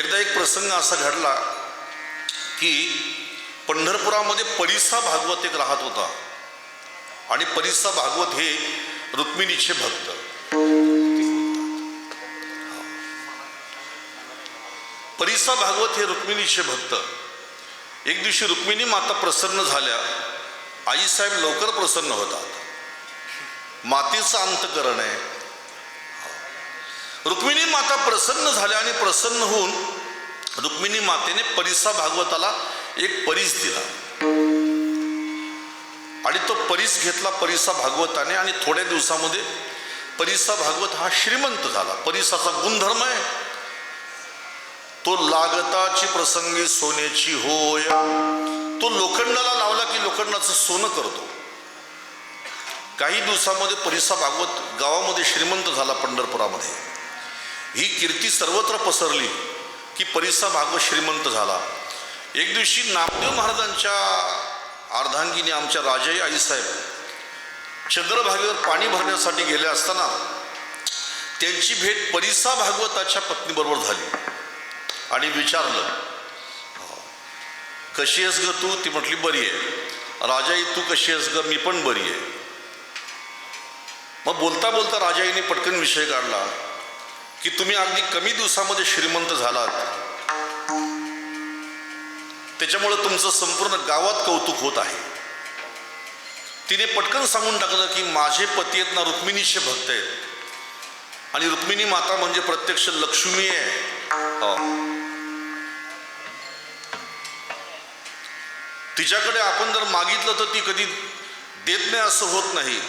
एकदा एक प्रसंग असा घडला की पंढरपुरामध्ये परिसा भागवत एक राहत होता. आणि परिसा भागवत हे रुक्मिणीचे भक्त. परिसा भागवत हे रुक्मिणीचे भक्त. एक दिवशी रुक्मिणी माता प्रसन्न झाल्या. आईसाहेब लवकर प्रसन्न होतात. मातीचं अंतकरण आहे. रुक्मिणी माता प्रसन्न झाल्या आणि प्रसन्न होऊन रुक्मिणी मातेने परिसा भागवताला एक परीस दिला. आणि तो परीस घेतला परिसा भागवताने आणि थोड्या दिवसामध्ये परिसा भागवत हा श्रीमंत झाला. परिसाचा गुणधर्म आहे. तो लागताची प्रसंगी सोन्याची होय. तो लोखंडाला लावला की लोखंडाचं सोनं करतो. काही दिवसामध्ये परिसा भागवत गावामध्ये श्रीमंत झाला पंढरपुरामध्ये. ही कीर्ती सर्वत्र पसरली. की परिसा भागवत श्रीमंत झाला. एक दिवशी नामदेव महाराजांच्या अर्धांगिनी आमच्या राजाई आईसाहेब चंद्रभागेवर पाणी भरण्यासाठी गेले असताना त्यांची भेट परिसा भागवताच्या पत्नीबरोबर झाली आणि विचारलं कशी आहेस ग तू? ती म्हटली बरी आहे. राजाई तू कशी आहेस ग? मी पण बरी आहे. मग बोलता बोलता राजाईने पटकन विषय काढला की तुम्ही अगदी कमी दिवसामध्ये श्रीमंत झालात. त्याच्यामुळे तुमचं संपूर्ण गावात कौतुक होत आहे. तिने पटकन सांगून टाकलं की माझे पती आहेत ना रुक्मिणीचे भक्त आहेत. आणि रुक्मिणी माता म्हणजे प्रत्यक्ष लक्ष्मी आहे. हो. तिच्याकडे आपण जर मागितलं तर ती कधी देत नाही असं होत नाही.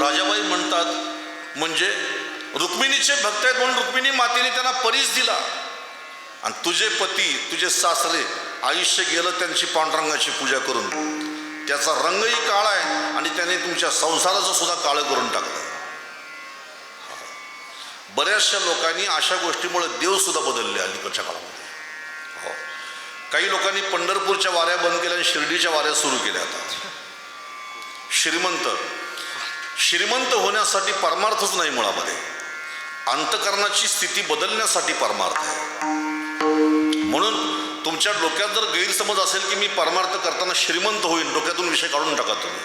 राजाबाई म्हणतात म्हणजे रुक्मिणीचे भक्त आहेत म्हणून रुक्मिणी मातेने त्यांना परीस दिला. आणि तुझे पती तुझे सासरे आयुष्य गेलं त्यांची पांडुरंगाची पूजा करून. त्याचा रंगही काळा आहे आणि त्याने तुमच्या संसाराचं सुद्धा काळं करून टाकलं. बऱ्याचशा लोकांनी अशा गोष्टीमुळे देवसुद्धा बदलले अलीकडच्या काळामध्ये. हो. काही लोकांनी पंढरपूरच्या वाऱ्या बंद केल्या आणि शिर्डीच्या वाऱ्या सुरू केल्या आता. श्रीमंत. श्रीमंत होण्यासाठी परमार्थच नाही मुळामध्ये. अंतकरणाची स्थिती बदलण्यासाठी परमार्थ आहे. म्हणून तुमच्या डोक्यात जर गैरसमज असेल की मी परमार्थ करताना श्रीमंत होईन डोक्यातून विषय काढून टाका तुम्ही.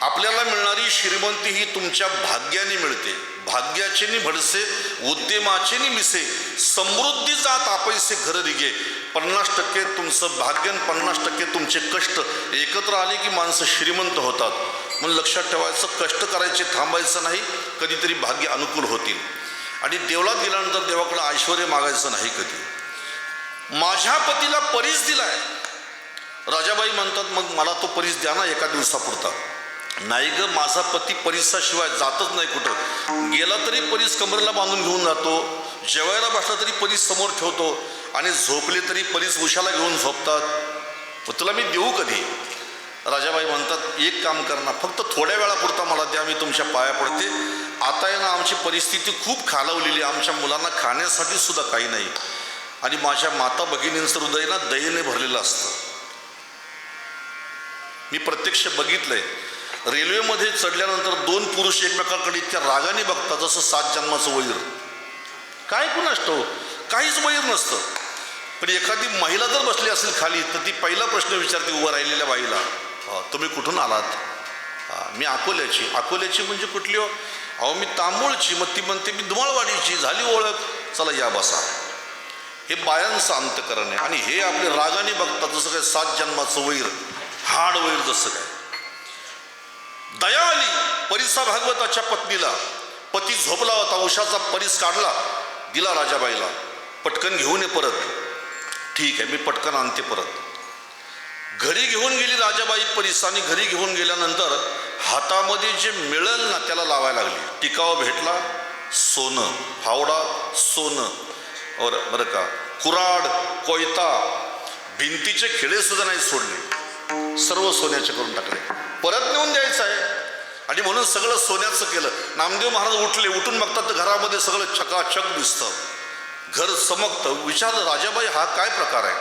आपल्याला मिळणारी श्रीमंती ही तुमच्या भाग्याने मिळते. भाग्याचे नि भडसे उद्यमाचे नि मिसे समृद्धी जात आपैसे घर रिगे. पन्नास टक्के तुमचं भाग्य आणि पन्नास टक्के तुमचे कष्ट एकत्र आले की माणसं श्रीमंत होतात. म्हणून लक्षात ठेवायचं कष्ट करायचे थांबायचं नाही कधीतरी भाग्य अनुकूल होतील. आणि देवळात गेल्यानंतर देवाकडे ऐश्वर मागायचं नाही कधी. माझ्या पतीला परीस दिलाय. राजाबाई म्हणतात मग मला तो परीस द्या ना एका दिवसापुरता. नाही ग माझा पती परीसाशिवाय जातच नाही कुठं. गेला तरी परीस कमरेला बांधून घेऊन जातो जेवायला बसला तरी परीस समोर ठेवतो आणि झोपले तरी परीस उशाला घेऊन झोपतात. तुला मी देऊ कधी? राजाबाई म्हणतात एक काम करणार फक्त थोड्या वेळापुरता मला द्या मी तुमच्या पाया पडते. आता आहे ना आमची परिस्थिती खूप खालावलेली आहे. आमच्या मुलांना खाण्यासाठी सुद्धा काही नाही. आणि माझ्या माता भगिनींचं हृदय ना दयेने भरलेलं असतं. मी प्रत्यक्ष बघितलंय. रेल्वेमध्ये चढल्यानंतर दोन पुरुष एकमेकांकडे इतक्या रागाने बघतात जसं सात जन्माचं वैर. काय कुणाष्ट काहीच वैर नसतं. पण एखादी महिला जर बसली असेल खाली तर ती पहिला प्रश्न विचारते उभं राहिलेल्या बाईला तुम्ही कुठून आलात? मी अकोल्याची. अकोल्याची म्हणजे कुठली हो? अहो मी तांबूळची. मग ती म्हणते मी धुमाळवाडीची. झाली ओळख. चला या बसा. हे बायांचं अंतकरण आहे आणि हे आपले रागाने बघतात जसं काय सात जन्माचं वैर हाड वैर जसं काय. दया आली परिसा भागवताच्या पत्नीला पती झोपला होता उषाचा परीस काढला दिला राजाबाईला. पटकन घेऊन ये परत. ठीक आहे मी पटकन आणते परत. घरी घेऊन गेली राजाबाई परीस आणि घरी घेऊन गेल्यानंतर हातामध्ये जे मिळेल ना त्याला लावायला लागली. टिकाव भेटला सोनं फावडा सोनं. और बरं का कुराड कोयता भिंतीचे खिळे सुद्धा नाही सोडले. सर्व सोन्याचे करून टाकले. परत नेऊन द्यायचं आहे. आणि म्हणून सगळं सोन्याचं केलं. नामदेव महाराज उठले उठून बघतात तर घरामध्ये सगळं चकाचक दिसतं. घर चमकतं. विचार राजाबाई हा काय प्रकार आहे?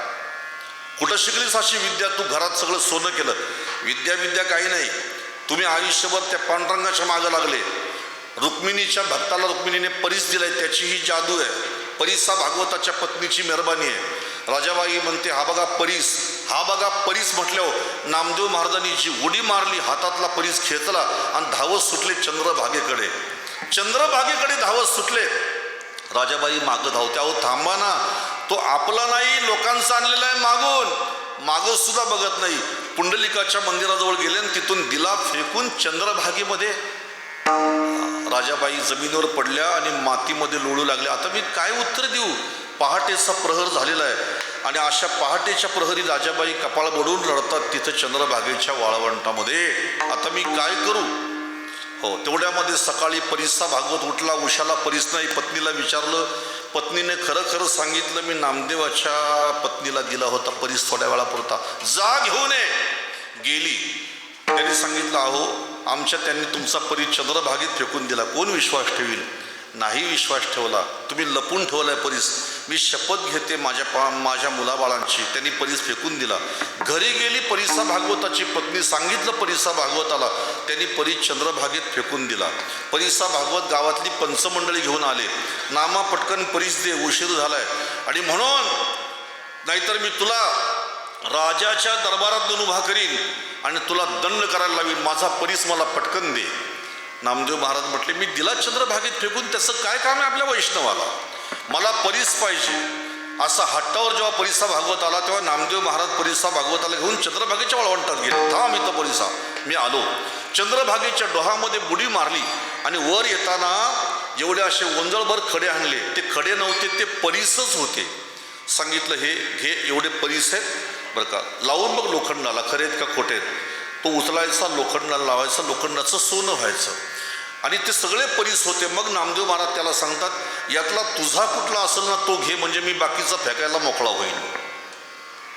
कुठं शिकलीस अशी विद्या? तू घरात सगळं सोनं केलं. विद्या विद्या काही नाही. तुम्ही आयुष्यभर त्या पांडुरंगाच्या मागं लागले. रुक्मिणीच्या भक्ताला रुक्मिणीने परीस दिलाय. त्याची ही जादू आहे. परीसा भागवताच्या पत्नीची मेहरबानी आहे. राजाबाई म्हणते हा बघा परीस हा बघा परीस म्हटल्यावर नामदेव महाराजांनी जी उडी मारली हातातला परीस खेचला आणि धावत सुटले चंद्रभागेकडे. चंद्रभागेकडे धावत सुटले. राजाबाई मागं धावते अहो थांबा ना. तो आपला नाही लोकांचा आणलेला आहे मागून. मागं सुद्धा बघत नाही. पुंडलिकाच्या मंदिराजवळ गेले आणि तिथून दिला फेकून चंद्रभागेमध्ये राजाबाई जमिनीवर पडल्या आणि मातीमध्ये लोळू लागल्या आता मी काय उत्तर देऊ? पहाटेचा प्रहर झालेला आहे. आणि अशा पहाटेच्या प्रहरी राजाबाई कपाळ बडून रडतात तिथं चंद्रभागेच्या वाळवंटामध्ये. आता मी काय करू? हो तेवढ्यामध्ये सकाळी परिसा भागवत उठला उशाला परीस पत्नीला विचारलं. पत्नीने खरं खरं सांगितलं मी नामदेवाच्या पत्नीला दिला होता परीस थोड्या वेळापुरता. जा घेऊन ये. गेली. त्यांनी सांगितलं अहो आमच्या त्यांनी तुमचा परी चंद्रभागेत फेकून दिला. कोण विश्वास ठेवील? नाही विश्वास ठेवला. तुम्ही लपून ठेवलाय परीस. मी शपथ घेते माझ्या पा माझ्या मुलाबाळांची. त्यांनी परीस फेकून दिला. घरी गेली परीसा भागवताची पत्नी सांगितलं परीसा भागवताला. त्यांनी परीस चंद्रभागेत फेकून दिला. परीसा भागवत गावातली पंचमंडळी घेऊन आले. नामा पटकन परीस दे उशीर झालाय. आणि म्हणून नाहीतर मी तुला राजाच्या दरबारात दोन उभा करीन आणि तुला दंड करायला लावीन. माझा परीस मला पटकन दे. नामदेव महाराज म्हटले मी दिला चंद्रभागेत फेकून त्याचं काय काम आहे आपल्या वैष्णवाला? मला परीस पाहिजे. असा हट्टावर जेव्हा परिसा भागवत आला तेव्हा नामदेव महाराज परिसा भागवताला घेऊन चंद्रभागेच्या वळवंटात गेले. थांब इथं परिसा. मी आलो. चंद्रभागेच्या डोहामध्ये बुडी मारली आणि वर येताना जेवढे असे ओंजळभर खडे आणले. ते खडे नव्हते ते परीसच होते. सांगितलं हे घे एवढे परीस आहेत बरं का लावून मग लोखंडाला खरेत का खोटेत. तो उचलायचा लोखंडाला लावायचा लोखंडाचं सोनं व्हायचं. आणि ते सगळे परीस होते. मग नामदेव महाराज त्याला सांगतात यातला तुझा कुठला असेल ना तो घे म्हणजे मी बाकीचा फेकायला मोकळा होईल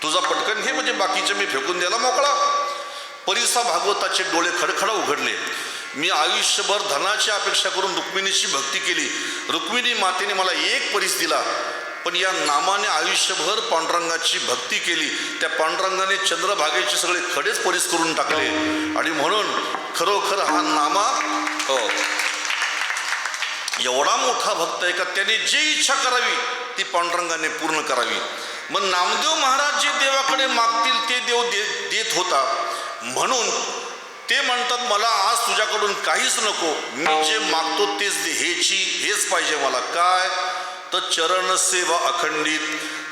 तुझा पटकन घे म्हणजे बाकीचे मी फेकून द्यायला मोकळा. परिसा भागवताचे डोळे खडखडा उघडले. मी आयुष्यभर धनाची अपेक्षा करून रुक्मिणीची भक्ती केली. रुक्मिणी मातेने मला एक परीस दिला. पण या नामाने आयुष्यभर पांडुरंगाची भक्ती केली. त्या पांडुरंगाने चंद्रभागेचे सगळे खडेच परिस करून टाकले. आणि म्हणून खरोखर हा नामा हो. एवढा मोठा भक्त आहे का त्याने जी इच्छा करावी ती पांडुरंगाने पूर्ण करावी. मग नामदेव महाराज जे देवाकडे मागतील ते देव दे देत होता. म्हणून ते म्हणतात मला आज तुझ्याकडून काहीच नको. मी जे मागतो तेच दे. हेची हेच पाहिजे मला. काय? तर चरण सेवा अखंडित.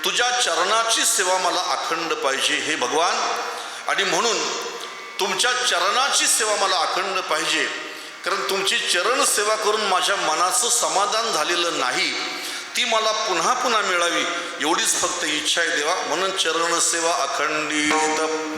तुझ्या चरणाची सेवा मला अखंड पाहिजे हे भगवान. आणि म्हणून तुमच्या चरणाची सेवा मला अखंड पाहिजे. कारण तुमची चरण सेवा करून माझ्या मनाचं समाधान झालेलं नाही ती मला पुन्हा पुन्हा मिळावी एवढीच फक्त इच्छा आहे देवा. म्हणून चरण सेवा अखंडित.